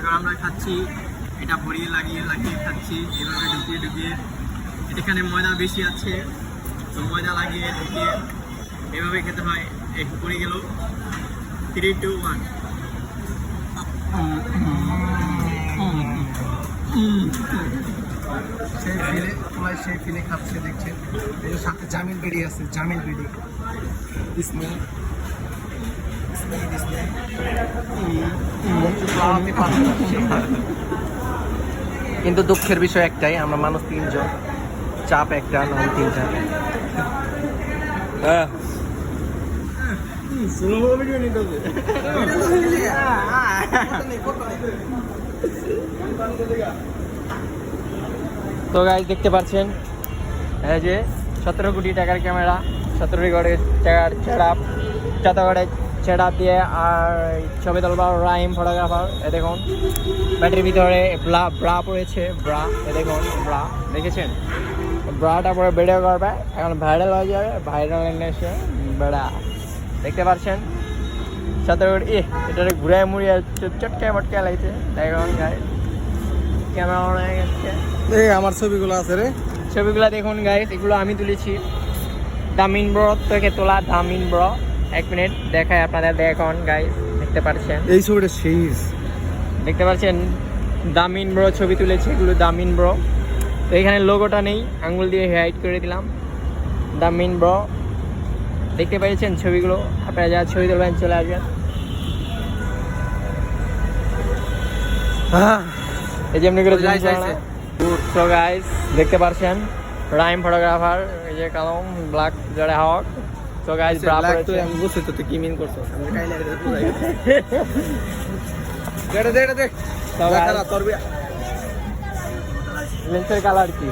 এখন আমরা খাচ্ছি, এটা ভরিয়ে লাগিয়ে লাগিয়ে খাচ্ছি, এভাবে ঢুকিয়ে ঢুকিয়ে। এখানে ময়দা বেশি আছে, তো ময়দা লাগিয়ে ঢুকিয়ে এভাবে খেতে হয়। এক পড়ে গেল। থ্রি টু ওয়ান সেই ফিলে সেই খাচ্ছে, দেখছেন? এই সাথে জামিন বেরিয়ে আছে জামিন বেরি কিন্তু দুঃখের বিষয় একটাই আমরা মানুষ তিনজন। চাপ একটা নয় তিনটা। হ্যাঁ। তো গাইজ দেখতে পাচ্ছেন এই যে সতেরো কোটি টাকার ক্যামেরা সতেরো কোটি টাকার চেড়াপ চাতাগড়ে চেড়াপ দিয়ে আর ছবি তোলবার রাইম ফটোগ্রাফার এ দেখুন। ব্যাটারির ভিতরে ব্রা ব্রা পড়েছে ব্রা এ দেখুন ব্রা দেখেছেন? ব্রাটা পরে বেড়ে করবে এখন ভাইরাল হয়ে যাবে ভাইরাল এসে বেড়া দেখতে পাচ্ছেন? সাথে এ এটা ঘুরে মুড়িয়ে চটকে মটকে লাগছে? দেখুন গাই ক্যামেরা অন হয়ে গেছে। এই আমার ছবিগুলো আছে রে। ছবিগুলো দেখুন গাইস এগুলো আমি তুলেছি। দামিন ব্র থেকে তোলা দামিন ব্র এক মিনিট দেখায় আপনাদের দেখুন গাইস দেখতে পাচ্ছেন? এই ছবিটা শেষ দেখতে পাচ্ছেন? দামিন ব্র ছবি তুলেছে এগুলো দামিন ব্র। তো এখানে লোগোটা নেই আঙ্গুল দিয়ে হাইড করে দিলাম। দামিন ব্র দেখতে পেয়েছেন ছবিগুলো? আপনারা যা ছবি তুলবেন চলে আসবেন। এই যে এমনি করে দেখতে পারছেন রাইম ফটোগ্রাফার এই যে কালম ব্ল্যাক জড়ে হক তো গাইস ব্রা পড়েছে আমি বুঝছি তো তুই কি মিন করছস। আমি এটা বুঝাই দেখ দেখ এটা দে তো লেন্সের কালার কি?